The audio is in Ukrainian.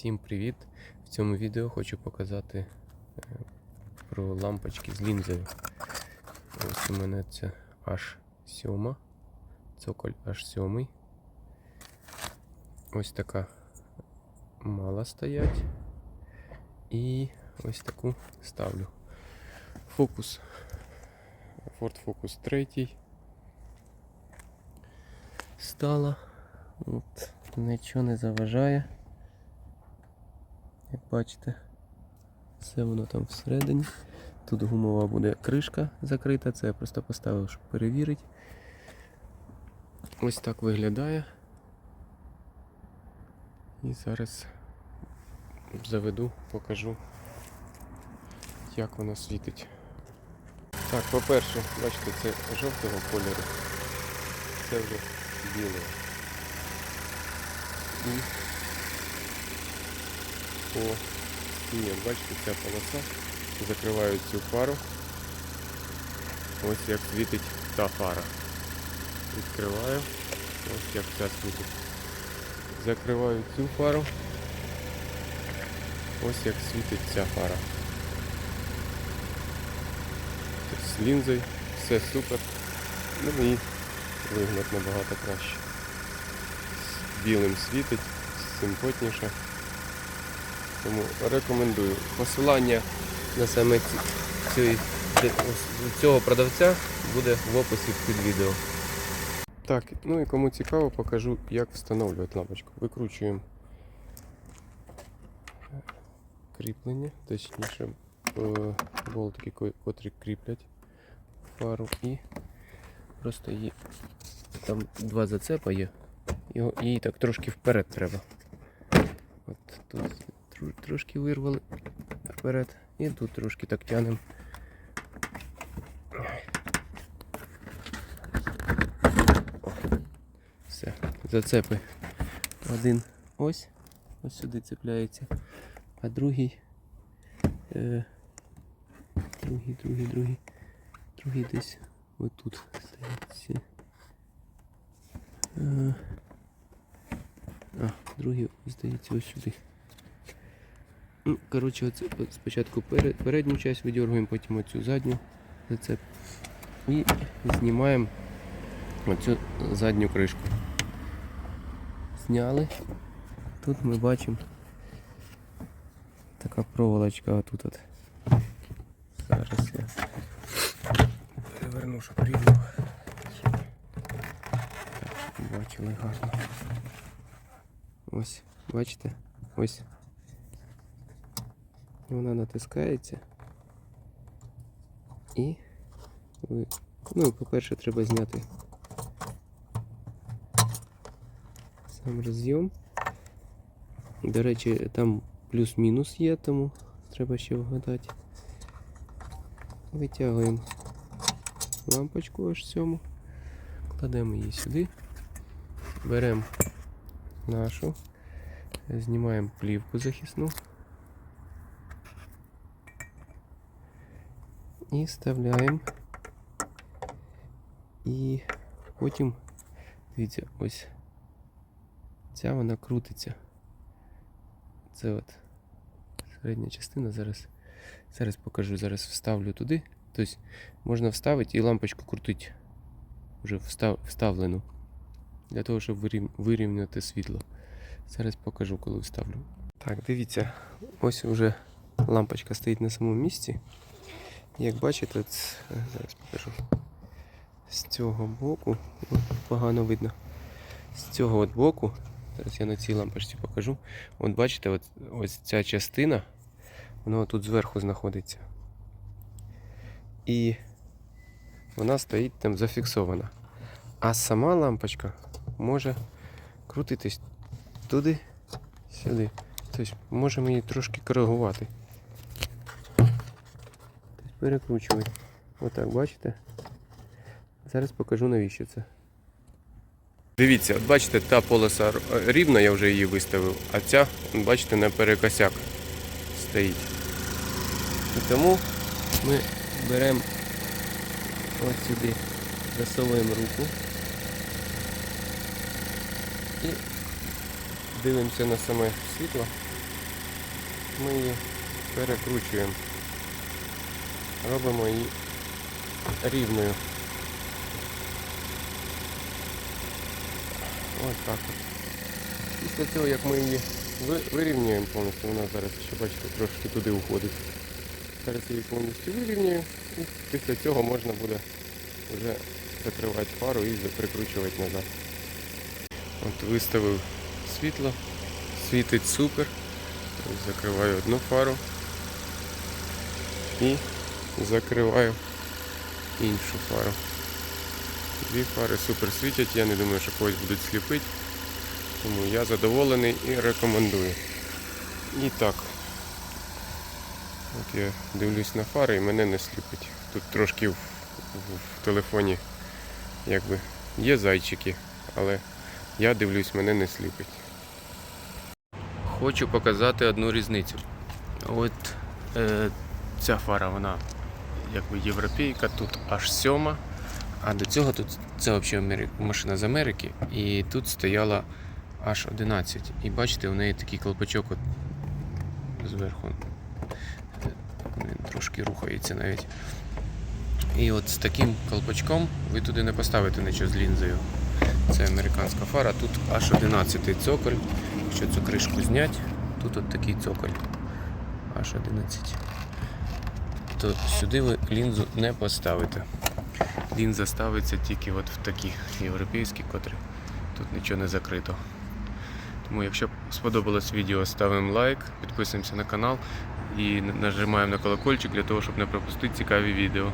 Всім привіт! В цьому відео хочу показати е, про лампочки з лінзою. Ось у мене це H7, цоколь H7. Ось така мала стоять. І ось таку ставлю. Фокус. Ford Focus 3. Стала. От, нічого не заважає. Як бачите, все воно там всередині. Тут гумова буде кришка закрита, це я просто поставив, щоб перевірити. Ось так виглядає. І зараз заведу, покажу, як воно світить. Так, по-перше, бачите, це жовтого кольору, це вже. І по стіні, бачите, ця полоса закриваю цю фару. Ось як світить та фара. Відкриваю. Ось як ця світить. Закриваю цю фару. Ось як світить ця фара. З лінзою все супер. Ну і вигляд набагато краще. З білим світить, симпотніше. Тому рекомендую. Посилання на саме ці- ці- цього продавця буде в описі під відео. Так, ну і кому цікаво, покажу, як встановлювати лампочку. Викручуємо кріплення, точніше е, болтики, котрі кріплять фару і просто її там два зацепа є. Її так трошки вперед треба. От тут тр- трошки вирвали вперед і тут трошки так тянемо. Все, зацепи. Один ось, ось сюди цепляється, а другий, е, другий, другий, другий, другий десь отут стоїть. Е, а, другий здається ось сюди. Ну, коротше, оце, спочатку перед, передню часть видергуємо, потім оцю задню зацеп. І знімаємо оцю задню кришку. Зняли. Тут ми бачимо така проволочка отут. От. Зараз я переверну, щоб рівно. Бачили гарно. Ось, бачите? Ось. Вона натискається. І ви... Ну, по-перше, треба зняти сам роз'єм. До речі, там плюс-мінус є, тому треба ще вгадати. Витягуємо лампочку аж сьому, кладемо її сюди, беремо нашу, знімаємо плівку захисну. І вставляємо. І потім, дивіться, ось ця вона крутиться. Це от середня частина. Зараз зараз покажу, зараз вставлю туди. Тобто можна вставити і лампочку крутити. Вже встав, вставлену. Для того, щоб вирів- вирівняти світло. Зараз покажу, коли вставлю. Так, дивіться, ось вже лампочка стоїть на самому місці. Як бачите, е, зараз покажу. З цього боку, погано видно. З цього от боку, зараз я на цій лампочці покажу. От бачите, от, ось ця частина, вона тут зверху знаходиться. І вона стоїть там зафіксована. А сама лампочка може крутитись туди, сюди. Тобто можемо її трошки коригувати. Перекручувати. Отак, бачите? Зараз покажу навіщо це. Дивіться, от бачите, та полоса рівна, я вже її виставив, а ця, бачите, на перекосяк стоїть. І тому ми беремо ось сюди, засовуємо руку і дивимося на саме світло. ми її перекручуємо. Робимо її рівною. Ось так. Після цього, як ми її вирівнюємо повністю, вона зараз ще бачите трошки туди уходить. Зараз її повністю вирівнюю і після цього можна буде вже закривати фару і прикручувати назад. От виставив світло, світить супер. Закриваю одну фару і закриваю іншу фару. Дві фари супер світять, я не думаю, що когось будуть сліпити. Тому я задоволений і рекомендую. І так. От я дивлюсь на фари і мене не сліпить. Тут трошки в, в, в телефоні якби є зайчики, але я дивлюсь, мене не сліпить. Хочу показати одну різницю. От е, ця фара, вона якби європейка, тут аж сьома. А до цього тут це взагалі машина з Америки, і тут стояла аж 11. І бачите, у неї такий колпачок от зверху. Е, Він трошки рухається навіть. І от з таким колпачком ви туди не поставите нічого з лінзою. Це американська фара, тут аж 11 цоколь. Якщо цю кришку зняти, тут от такий цоколь. Аж 11. То сюди ви лінзу не поставите. Лінза ставиться тільки от в такі європейські, котрі тут нічого не закрито. Тому якщо сподобалось відео, ставимо лайк, підписуємося на канал і нажимаємо на колокольчик для того, щоб не пропустити цікаві відео.